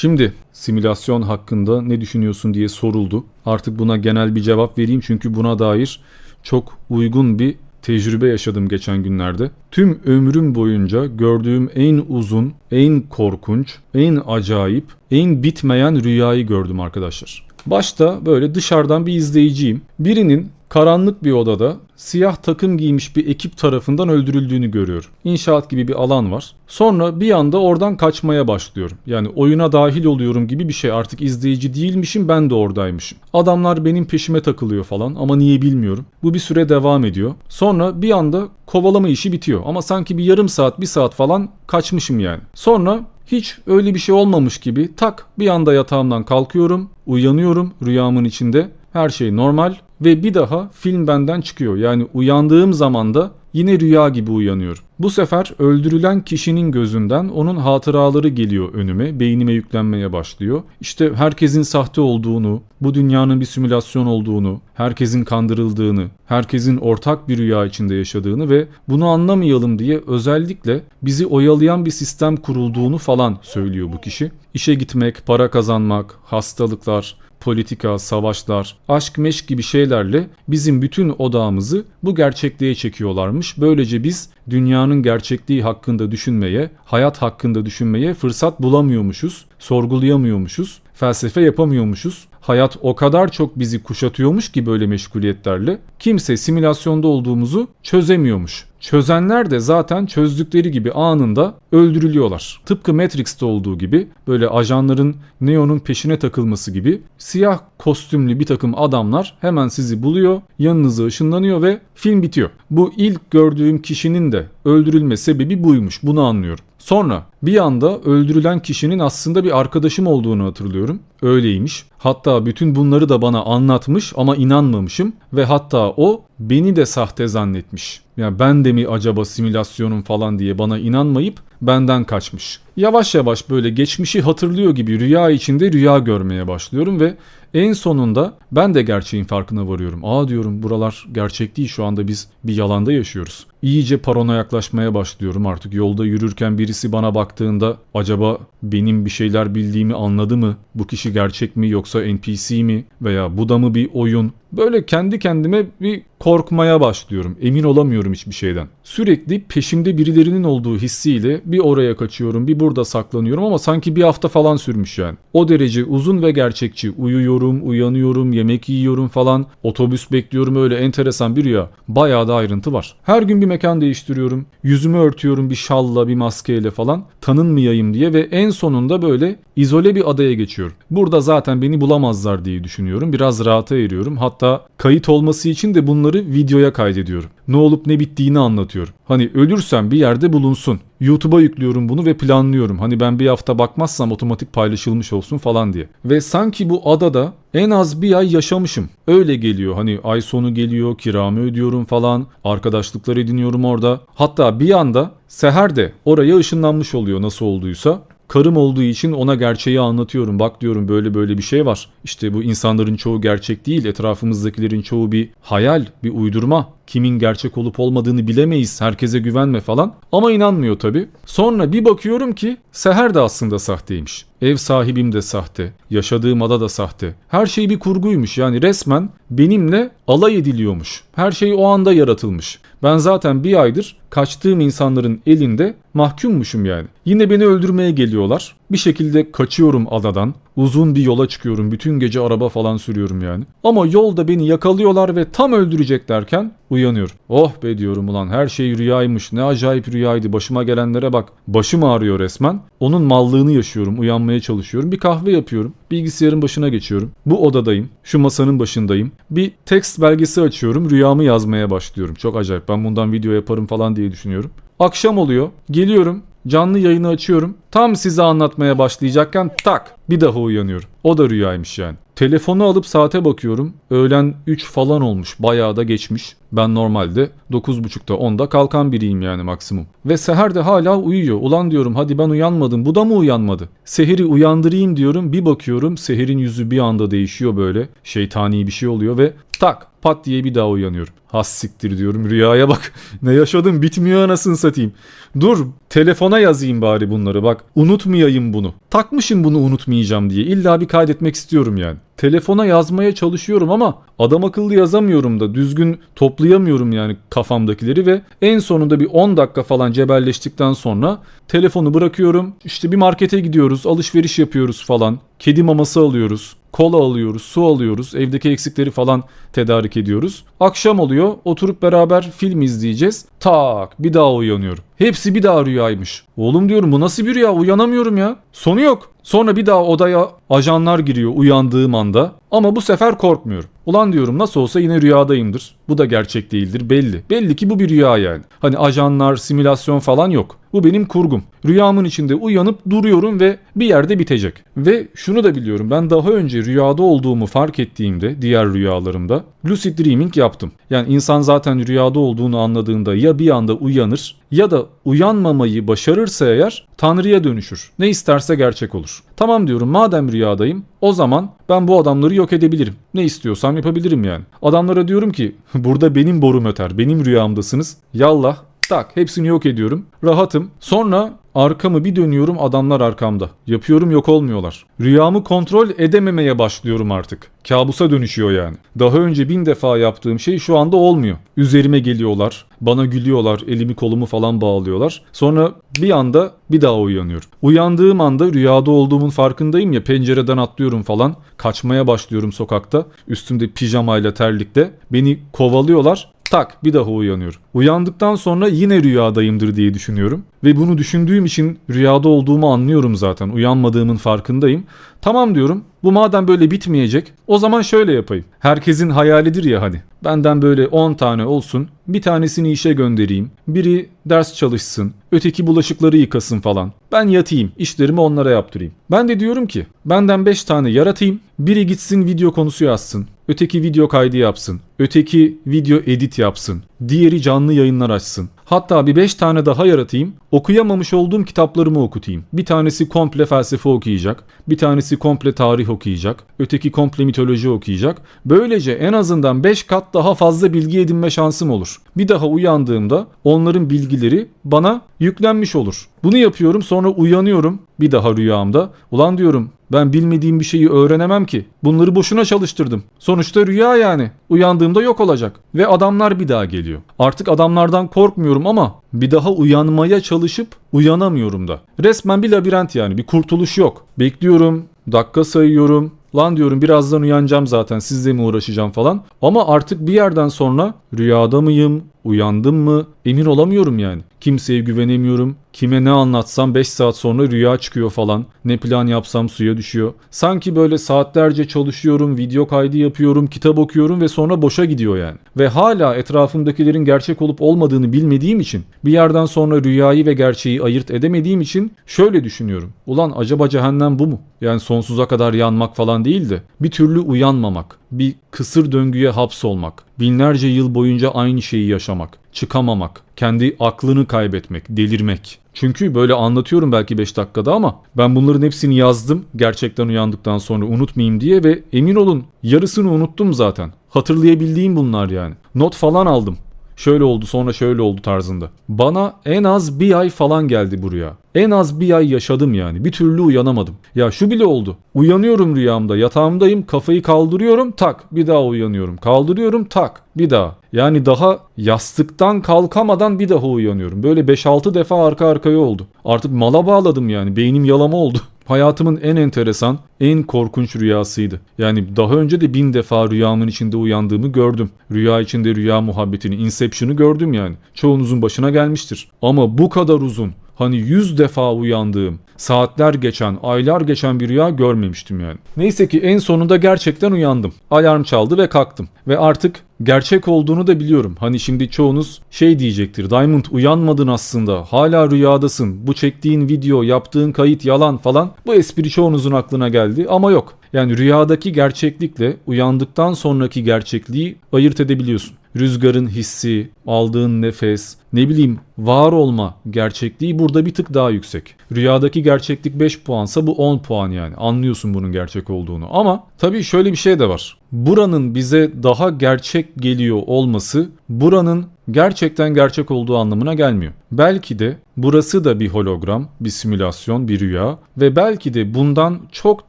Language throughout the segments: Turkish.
Şimdi simülasyon hakkında ne düşünüyorsun diye soruldu. Artık buna genel bir cevap vereyim çünkü buna dair çok uygun bir tecrübe yaşadım geçen günlerde. Tüm ömrüm boyunca gördüğüm en uzun, en korkunç, en acayip, en bitmeyen rüyayı gördüm arkadaşlar. Başta böyle dışarıdan bir izleyiciyim. Birinin karanlık bir odada siyah takım giymiş bir ekip tarafından öldürüldüğünü görüyorum. İnşaat gibi bir alan var. Sonra bir anda oradan kaçmaya başlıyorum. Yani oyuna dahil oluyorum gibi bir şey. Artık izleyici değilmişim ben de oradaymışım. Adamlar benim peşime takılıyor falan ama niye bilmiyorum. Bu bir süre devam ediyor. Sonra bir anda kovalama işi bitiyor. Ama sanki bir yarım saat bir saat falan kaçmışım yani. Sonra hiç öyle bir şey olmamış gibi tak bir anda yatağımdan kalkıyorum, uyanıyorum rüyamın içinde. Her şey normal ve bir daha film benden çıkıyor. Yani uyandığım zaman da yine rüya gibi uyanıyorum. Bu sefer öldürülen kişinin gözünden onun hatıraları geliyor önüme, beynime yüklenmeye başlıyor. İşte herkesin sahte olduğunu, bu dünyanın bir simülasyon olduğunu, herkesin kandırıldığını, herkesin ortak bir rüya içinde yaşadığını ve bunu anlamayalım diye özellikle bizi oyalayan bir sistem kurulduğunu falan söylüyor bu kişi. İşe gitmek, para kazanmak, hastalıklar, politika, savaşlar, aşk meşk gibi şeylerle bizim bütün odağımızı bu gerçekliğe çekiyorlarmış. Böylece biz dünyanın gerçekliği hakkında düşünmeye, hayat hakkında düşünmeye fırsat bulamıyormuşuz, sorgulayamıyormuşuz, felsefe yapamıyormuşuz. Hayat o kadar çok bizi kuşatıyormuş ki böyle meşguliyetlerle kimse simülasyonda olduğumuzu çözemiyormuş. Çözenler de zaten çözdükleri gibi anında öldürülüyorlar. Tıpkı Matrix'te olduğu gibi böyle ajanların Neo'nun peşine takılması gibi siyah kostümlü bir takım adamlar hemen sizi buluyor, yanınıza ışınlanıyor ve film bitiyor. Bu ilk gördüğüm kişinin de öldürülme sebebi buymuş. Bunu anlıyorum. Sonra bir anda öldürülen kişinin aslında bir arkadaşım olduğunu hatırlıyorum. Öyleymiş. Hatta bütün bunları da bana anlatmış ama inanmamışım ve hatta o beni de sahte zannetmiş. Yani ben de mi acaba simülasyonum falan diye bana inanmayıp benden kaçmış. Yavaş yavaş böyle geçmişi hatırlıyor gibi rüya içinde rüya görmeye başlıyorum ve en sonunda ben de gerçeğin farkına varıyorum. Aa diyorum buralar gerçek değil şu anda biz bir yalanda yaşıyoruz. İyice parona yaklaşmaya başlıyorum artık yolda yürürken birisi bana baktığında acaba benim bir şeyler bildiğimi anladı mı? Bu kişi gerçek mi yoksa NPC mi? Veya bu da mı bir oyun? Böyle kendi kendime bir korkmaya başlıyorum. Emin olamıyorum hiçbir şeyden. Sürekli peşimde birilerinin olduğu hissiyle bir oraya kaçıyorum, bir burada saklanıyorum ama sanki bir hafta falan sürmüş yani. O derece uzun ve gerçekçi. Uyuyorum, uyanıyorum, yemek yiyorum falan. Otobüs bekliyorum öyle enteresan bir rüya. Bayağı da ayrıntı var. Her gün bir mekan değiştiriyorum. Yüzümü örtüyorum bir şalla, bir maskeyle falan. Tanınmayayım diye ve en sonunda böyle izole bir adaya geçiyorum. Burada zaten beni bulamazlar diye düşünüyorum. Biraz rahata eriyorum. Hatta kayıt olması için de bunları videoya kaydediyorum. Ne olup ne bittiğini anlatıyorum. Hani ölürsem bir yerde bulunsun. YouTube'a yüklüyorum bunu ve planlıyorum. Hani ben bir hafta bakmazsam otomatik paylaşılmış olsun falan diye. Ve sanki bu adada en az bir ay yaşamışım. Öyle geliyor. Hani ay sonu geliyor, kiramı ödüyorum falan. Arkadaşlıklar ediniyorum orada. Hatta bir anda Seher de oraya ışınlanmış oluyor nasıl olduysa. Karım olduğu için ona gerçeği anlatıyorum. Bak diyorum böyle böyle bir şey var. İşte bu insanların çoğu gerçek değil. Etrafımızdakilerin çoğu bir hayal, bir uydurma. Kimin gerçek olup olmadığını bilemeyiz. Herkese güvenme falan. Ama inanmıyor tabii. Sonra bir bakıyorum ki Seher de aslında sahteymiş. Ev sahibim de sahte. Yaşadığım ada da sahte. Her şey bir kurguymuş. Yani resmen benimle alay ediliyormuş. Her şey o anda yaratılmış. Ben zaten bir aydır kaçtığım insanların elinde mahkummuşum yani. Yine beni öldürmeye geliyorlar. Bir şekilde kaçıyorum adadan. Uzun bir yola çıkıyorum. Bütün gece araba falan sürüyorum yani. Ama yolda beni yakalıyorlar ve tam öldüreceklerken uyanıyorum. Oh be diyorum ulan her şey rüyaymış. Ne acayip rüyaydı. Başıma gelenlere bak. Başım ağrıyor resmen. Onun mallığını yaşıyorum. Uyanmaya çalışıyorum. Bir kahve yapıyorum. Bilgisayarın başına geçiyorum. Bu odadayım. Şu masanın başındayım. Bir tekst belgesi açıyorum. Rüyamı yazmaya başlıyorum. Çok acayip. Ben bundan video yaparım falan diye düşünüyorum. Akşam oluyor. Geliyorum. Canlı yayını açıyorum. Tam size anlatmaya başlayacakken tak bir daha uyanıyorum. O da rüyaymış yani. Telefonu alıp saate bakıyorum. Öğlen 3 falan olmuş. Bayağı da geçmiş. Ben normalde 9.30'da 10'da kalkan biriyim yani maksimum. Ve Seher de hala uyuyor. Ulan diyorum hadi ben uyanmadım. Bu da mı uyanmadı? Seher'i uyandırayım diyorum. Bir bakıyorum Seher'in yüzü bir anda değişiyor böyle. Şeytani bir şey oluyor ve tak pat diye bir daha uyanıyorum. Has siktir diyorum rüyaya bak. ne yaşadım bitmiyor anasını satayım. Dur telefona yazayım bari bunları bak. Unutmayayım bunu. Takmışım bunu unutmayacağım diye. İlla bir kaydetmek istiyorum yani. Telefona yazmaya çalışıyorum ama adam akıllı yazamıyorum da düzgün toplayamıyorum yani kafamdakileri ve en sonunda bir 10 dakika falan cebelleştikten sonra telefonu bırakıyorum. İşte bir markete gidiyoruz, alışveriş yapıyoruz falan. Kedi maması alıyoruz, kola alıyoruz, su alıyoruz, evdeki eksikleri falan tedarik ediyoruz. Akşam oluyor, oturup beraber film izleyeceğiz. Tak bir daha uyanıyorum. Hepsi bir daha rüyaymış. Oğlum diyorum bu nasıl bir rüya uyanamıyorum ya. Sonu yok. Sonra bir daha odaya ajanlar giriyor uyandığım anda. Ama bu sefer korkmuyorum. Ulan diyorum nasıl olsa yine rüyadayımdır. Bu da gerçek değildir belli. Belli ki bu bir rüya yani. Hani ajanlar, simülasyon falan yok. Bu benim kurgum. Rüyamın içinde uyanıp duruyorum ve bir yerde bitecek. Ve şunu da biliyorum ben daha önce rüyada olduğumu fark ettiğimde diğer rüyalarımda lucid dreaming yaptım. Yani insan zaten rüyada olduğunu anladığında ya bir anda uyanır ya da uyanmamayı başarırsa eğer Tanrı'ya dönüşür. Ne isterse gerçek olur. Tamam diyorum madem rüyadayım o zaman ben bu adamları yok edebilirim. Ne istiyorsam yapabilirim yani. Adamlara diyorum ki burada benim borum öter, benim rüyamdasınız. Yallah tak hepsini yok ediyorum. Rahatım. Sonra arkamı bir dönüyorum adamlar arkamda. Yapıyorum yok olmuyorlar. Rüyamı kontrol edememeye başlıyorum artık. Kabusa dönüşüyor yani. Daha önce bin defa yaptığım şey şu anda olmuyor. Üzerime geliyorlar. Bana gülüyorlar. Elimi kolumu falan bağlıyorlar. Sonra bir anda bir daha uyanıyorum. Uyandığım anda rüyada olduğumun farkındayım ya pencereden atlıyorum falan. Kaçmaya başlıyorum sokakta. Üstümde pijamayla terlikte. Beni kovalıyorlar. Tak bir daha uyanıyorum. Uyandıktan sonra yine rüyadayımdır diye düşünüyorum. Ve bunu düşündüğüm için rüyada olduğumu anlıyorum zaten. Uyanmadığımın farkındayım. Tamam diyorum. Bu madem böyle bitmeyecek o zaman şöyle yapayım. Herkesin hayalidir ya hani. Benden böyle 10 tane olsun. Bir tanesini işe göndereyim. Biri ders çalışsın. Öteki bulaşıkları yıkasın falan. Ben yatayım. işlerimi onlara yaptırayım. Ben de diyorum ki benden 5 tane yaratayım. Biri gitsin video konusu yazsın. Öteki video kaydı yapsın. Öteki video edit yapsın. Diğeri canlı yayınlar açsın. Hatta bir 5 tane daha yaratayım. Okuyamamış olduğum kitaplarımı okutayım. Bir tanesi komple felsefe okuyacak. Bir tanesi komple tarih okuyacak. Öteki komple mitoloji okuyacak. Böylece en azından 5 kat daha fazla bilgi edinme şansım olur. Bir daha uyandığımda onların bilgileri bana yüklenmiş olur. Bunu yapıyorum sonra uyanıyorum bir daha rüyamda. Ulan diyorum ben bilmediğim bir şeyi öğrenemem ki. Bunları boşuna çalıştırdım. Sonuçta rüya yani. Uyandığımda yok olacak. Ve adamlar bir daha geliyor. Artık adamlardan korkmuyorum ama bir daha uyanmaya çalışıp uyanamıyorum da. Resmen bir labirent yani. Bir kurtuluş yok. Bekliyorum. Dakika sayıyorum. Lan diyorum birazdan uyanacağım zaten sizle mi uğraşacağım falan. Ama artık bir yerden sonra rüyada mıyım, uyandım mı emin olamıyorum yani. Kimseye güvenemiyorum. Kime ne anlatsam 5 saat sonra rüya çıkıyor falan. Ne plan yapsam suya düşüyor. Sanki böyle saatlerce çalışıyorum, video kaydı yapıyorum, kitap okuyorum ve sonra boşa gidiyor yani. Ve hala etrafımdakilerin gerçek olup olmadığını bilmediğim için bir yerden sonra rüyayı ve gerçeği ayırt edemediğim için şöyle düşünüyorum. Ulan acaba cehennem bu mu? Yani sonsuza kadar yanmak falan değil de bir türlü uyanmamak, bir kısır döngüye hapsolmak, binlerce yıl boyunca aynı şeyi yaşamak, çıkamamak, kendi aklını kaybetmek, delirmek. Çünkü böyle anlatıyorum belki 5 dakikada ama ben bunların hepsini yazdım gerçekten uyandıktan sonra unutmayayım diye ve emin olun yarısını unuttum zaten. Hatırlayabildiğim bunlar yani. Not falan aldım şöyle oldu sonra şöyle oldu tarzında. Bana en az bir ay falan geldi bu rüya. En az bir ay yaşadım yani. Bir türlü uyanamadım. Ya şu bile oldu. Uyanıyorum rüyamda. Yatağımdayım. Kafayı kaldırıyorum. Tak. Bir daha uyanıyorum. Kaldırıyorum. Tak. Bir daha. Yani daha yastıktan kalkamadan bir daha uyanıyorum. Böyle 5-6 defa arka arkaya oldu. Artık mala bağladım yani. Beynim yalama oldu. Hayatımın en enteresan, en korkunç rüyasıydı. Yani daha önce de bin defa rüyamın içinde uyandığımı gördüm. Rüya içinde rüya muhabbetini, Inception'ı gördüm yani. Çoğunuzun başına gelmiştir. Ama bu kadar uzun, hani yüz defa uyandığım, saatler geçen, aylar geçen bir rüya görmemiştim yani. Neyse ki en sonunda gerçekten uyandım. Alarm çaldı ve kalktım. Ve artık gerçek olduğunu da biliyorum. Hani şimdi çoğunuz şey diyecektir. Diamond uyanmadın aslında. Hala rüyadasın. Bu çektiğin video, yaptığın kayıt yalan falan. Bu espri çoğunuzun aklına geldi ama yok. Yani rüyadaki gerçeklikle uyandıktan sonraki gerçekliği ayırt edebiliyorsun. Rüzgarın hissi, aldığın nefes, ne bileyim var olma gerçekliği burada bir tık daha yüksek. Rüyadaki gerçeklik 5 puansa bu 10 puan yani. Anlıyorsun bunun gerçek olduğunu. Ama tabii şöyle bir şey de var. Buranın bize daha gerçek geliyor olması buranın gerçekten gerçek olduğu anlamına gelmiyor. Belki de burası da bir hologram, bir simülasyon, bir rüya ve belki de bundan çok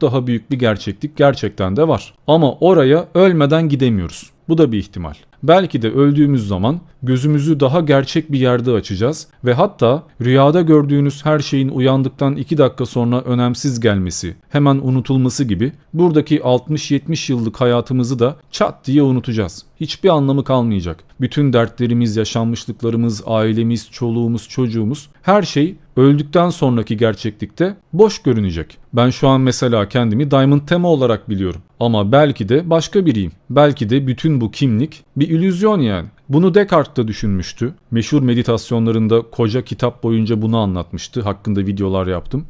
daha büyük bir gerçeklik gerçekten de var. Ama oraya ölmeden gidemiyoruz. Bu da bir ihtimal. Belki de öldüğümüz zaman gözümüzü daha gerçek bir yerde açacağız ve hatta rüyada gördüğünüz her şeyin uyandıktan 2 dakika sonra önemsiz gelmesi, hemen unutulması gibi buradaki 60-70 yıllık hayatımızı da çat diye unutacağız. Hiçbir anlamı kalmayacak. Bütün dertlerimiz, yaşanmışlıklarımız, ailemiz, çoluğumuz, çocuğumuz her şey öldükten sonraki gerçeklikte boş görünecek. Ben şu an mesela kendimi Diamond Tema olarak biliyorum. Ama belki de başka biriyim. Belki de bütün bu kimlik bir illüzyon yani. Bunu Descartes da düşünmüştü. Meşhur meditasyonlarında koca kitap boyunca bunu anlatmıştı. Hakkında videolar yaptım.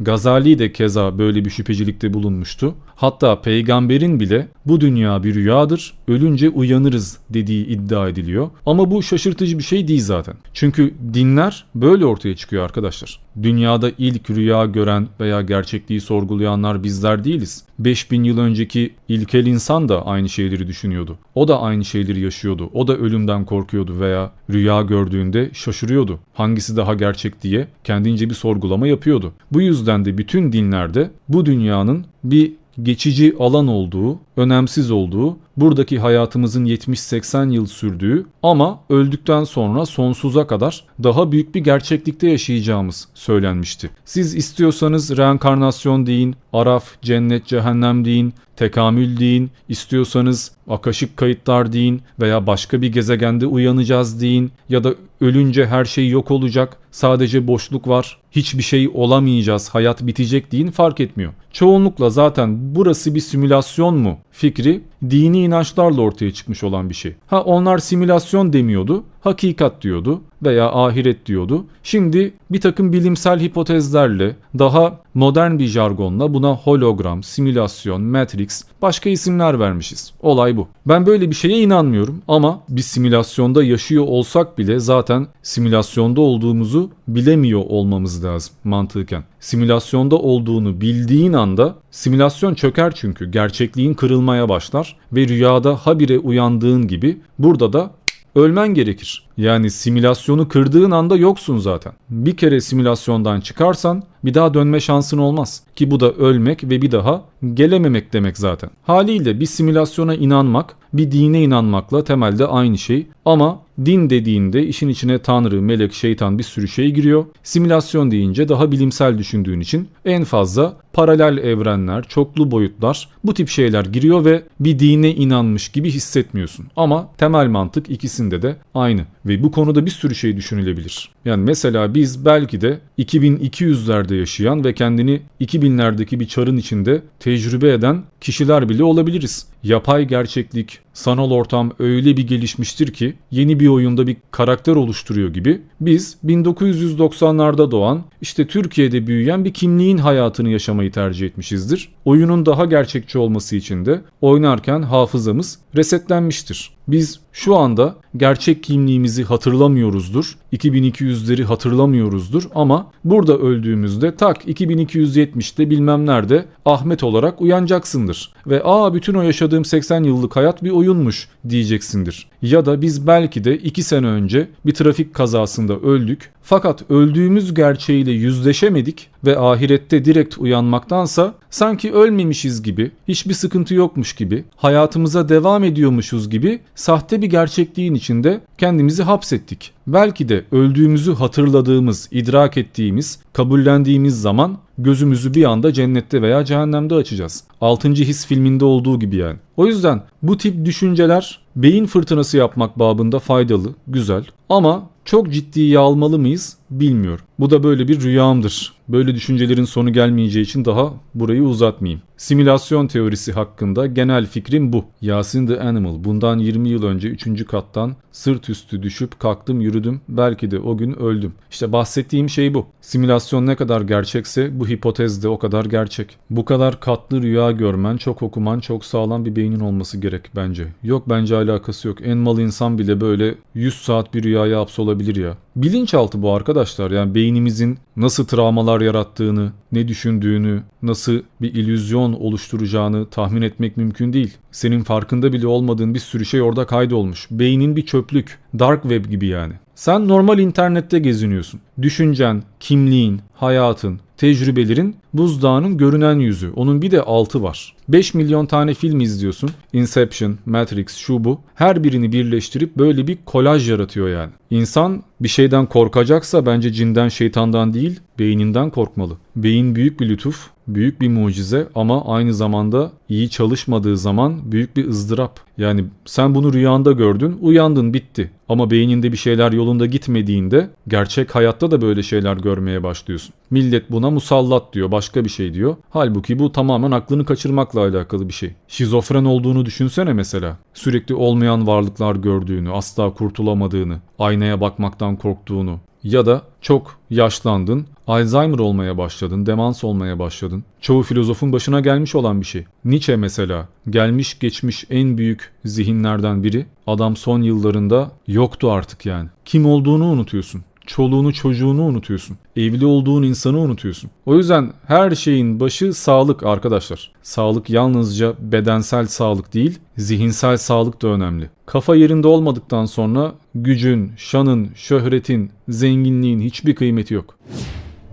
Gazali de keza böyle bir şüphecilikte bulunmuştu. Hatta peygamberin bile bu dünya bir rüyadır, ölünce uyanırız dediği iddia ediliyor. Ama bu şaşırtıcı bir şey değil zaten. Çünkü dinler böyle ortaya çıkıyor arkadaşlar. Dünyada ilk rüya gören veya gerçekliği sorgulayanlar bizler değiliz. 5000 yıl önceki ilkel insan da aynı şeyleri düşünüyordu. O da aynı şeyleri yaşıyordu. O da ölümden korkuyordu veya rüya gördüğünde şaşırıyordu. Hangisi daha gerçek diye kendince bir sorgulama yapıyordu. Bu yüzden de bütün dinlerde bu dünyanın bir geçici alan olduğu, önemsiz olduğu, buradaki hayatımızın 70-80 yıl sürdüğü ama öldükten sonra sonsuza kadar daha büyük bir gerçeklikte yaşayacağımız söylenmişti. Siz istiyorsanız reenkarnasyon deyin, araf, cennet, cehennem deyin, tekamül deyin, istiyorsanız akaşık kayıtlar deyin veya başka bir gezegende uyanacağız deyin ya da ölünce her şey yok olacak, sadece boşluk var, hiçbir şey olamayacağız, hayat bitecek deyin fark etmiyor. Çoğunlukla zaten burası bir simülasyon mu fikri dini inançlarla ortaya çıkmış olan bir şey. Ha onlar simülasyon demiyordu, hakikat diyordu veya ahiret diyordu. Şimdi bir takım bilimsel hipotezlerle daha modern bir jargonla buna hologram, simülasyon, matrix başka isimler vermişiz. Olay bu. Ben böyle bir şeye inanmıyorum ama biz simülasyonda yaşıyor olsak bile zaten simülasyonda olduğumuzu bilemiyor olmamız lazım mantıken. Simülasyonda olduğunu bildiğin anda simülasyon çöker çünkü gerçekliğin kırılmaya başlar ve rüyada habire uyandığın gibi burada da ölmen gerekir. Yani simülasyonu kırdığın anda yoksun zaten. Bir kere simülasyondan çıkarsan bir daha dönme şansın olmaz. Ki bu da ölmek ve bir daha gelememek demek zaten. Haliyle bir simülasyona inanmak bir dine inanmakla temelde aynı şey. Ama din dediğinde işin içine tanrı, melek, şeytan bir sürü şey giriyor. Simülasyon deyince daha bilimsel düşündüğün için en fazla paralel evrenler, çoklu boyutlar bu tip şeyler giriyor ve bir dine inanmış gibi hissetmiyorsun. Ama temel mantık ikisinde de aynı. Ve bu konuda bir sürü şey düşünülebilir. Yani mesela biz belki de 2200'lerde yaşayan ve kendini 2000'lerdeki bir çarın içinde tecrübe eden kişiler bile olabiliriz. Yapay gerçeklik, sanal ortam öyle bir gelişmiştir ki yeni bir oyunda bir karakter oluşturuyor gibi biz 1990'larda doğan işte Türkiye'de büyüyen bir kimliğin hayatını yaşamayı tercih etmişizdir. Oyunun daha gerçekçi olması için de oynarken hafızamız resetlenmiştir. Biz şu anda gerçek kimliğimizi hatırlamıyoruzdur. 2200'leri hatırlamıyoruzdur ama burada öldüğümüzde tak 2270'te bilmem nerede Ahmet olarak uyanacaksındır. Ve aa bütün o yaşadığım 80 yıllık hayat bir oyunmuş diyeceksindir. Ya da biz belki de 2 sene önce bir trafik kazasında öldük fakat öldüğümüz gerçeğiyle yüzleşemedik ve ahirette direkt uyanmaktansa sanki ölmemişiz gibi, hiçbir sıkıntı yokmuş gibi, hayatımıza devam ediyormuşuz gibi sahte bir gerçekliğin içinde kendimizi hapsettik. Belki de öldüğümüzü hatırladığımız, idrak ettiğimiz, kabullendiğimiz zaman gözümüzü bir anda cennette veya cehennemde açacağız. 6. his filminde olduğu gibi yani. O yüzden bu tip düşünceler Beyin fırtınası yapmak babında faydalı, güzel. Ama çok ciddiye almalı mıyız bilmiyorum. Bu da böyle bir rüyamdır. Böyle düşüncelerin sonu gelmeyeceği için daha burayı uzatmayayım. Simülasyon teorisi hakkında genel fikrim bu. Yasin the Animal bundan 20 yıl önce 3. kattan sırt üstü düşüp kalktım yürüdüm belki de o gün öldüm. İşte bahsettiğim şey bu. Simülasyon ne kadar gerçekse bu hipotez de o kadar gerçek. Bu kadar katlı rüya görmen, çok okuman, çok sağlam bir beynin olması gerek bence. Yok bence alakası yok. En mal insan bile böyle 100 saat bir rüyaya hapsolabilir ya. Bilinçaltı bu arkadaşlar. Yani beynimizin nasıl travmalar yarattığını, ne düşündüğünü, nasıl bir illüzyon oluşturacağını tahmin etmek mümkün değil. Senin farkında bile olmadığın bir sürü şey orada kaydolmuş. Beynin bir çöplük. Dark web gibi yani. Sen normal internette geziniyorsun. Düşüncen, kimliğin, hayatın, tecrübelerin buzdağının görünen yüzü. Onun bir de altı var. 5 milyon tane film izliyorsun. Inception, Matrix, şu bu. Her birini birleştirip böyle bir kolaj yaratıyor yani. İnsan bir şeyden korkacaksa bence cinden şeytandan değil beyninden korkmalı. Beyin büyük bir lütuf, büyük bir mucize ama aynı zamanda iyi çalışmadığı zaman büyük bir ızdırap. Yani sen bunu rüyanda gördün, uyandın bitti. Ama beyninde bir şeyler yolunda gitmediğinde gerçek hayatta da böyle şeyler görmeye başlıyorsun. Millet buna musallat diyor, başka bir şey diyor. Halbuki bu tamamen aklını kaçırmakla alakalı bir şey. Şizofren olduğunu düşünsene mesela. Sürekli olmayan varlıklar gördüğünü, asla kurtulamadığını, aynaya bakmaktan korktuğunu ya da çok yaşlandın, Alzheimer olmaya başladın, demans olmaya başladın. Çoğu filozofun başına gelmiş olan bir şey. Nietzsche mesela gelmiş geçmiş en büyük zihinlerden biri. Adam son yıllarında yoktu artık yani. Kim olduğunu unutuyorsun. Çoluğunu çocuğunu unutuyorsun. Evli olduğun insanı unutuyorsun. O yüzden her şeyin başı sağlık arkadaşlar. Sağlık yalnızca bedensel sağlık değil, zihinsel sağlık da önemli. Kafa yerinde olmadıktan sonra gücün, şanın, şöhretin, zenginliğin hiçbir kıymeti yok.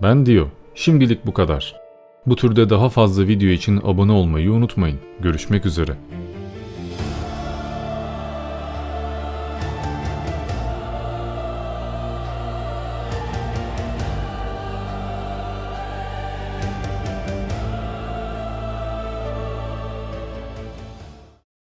Ben diyor. Şimdilik bu kadar. Bu türde daha fazla video için abone olmayı unutmayın. Görüşmek üzere.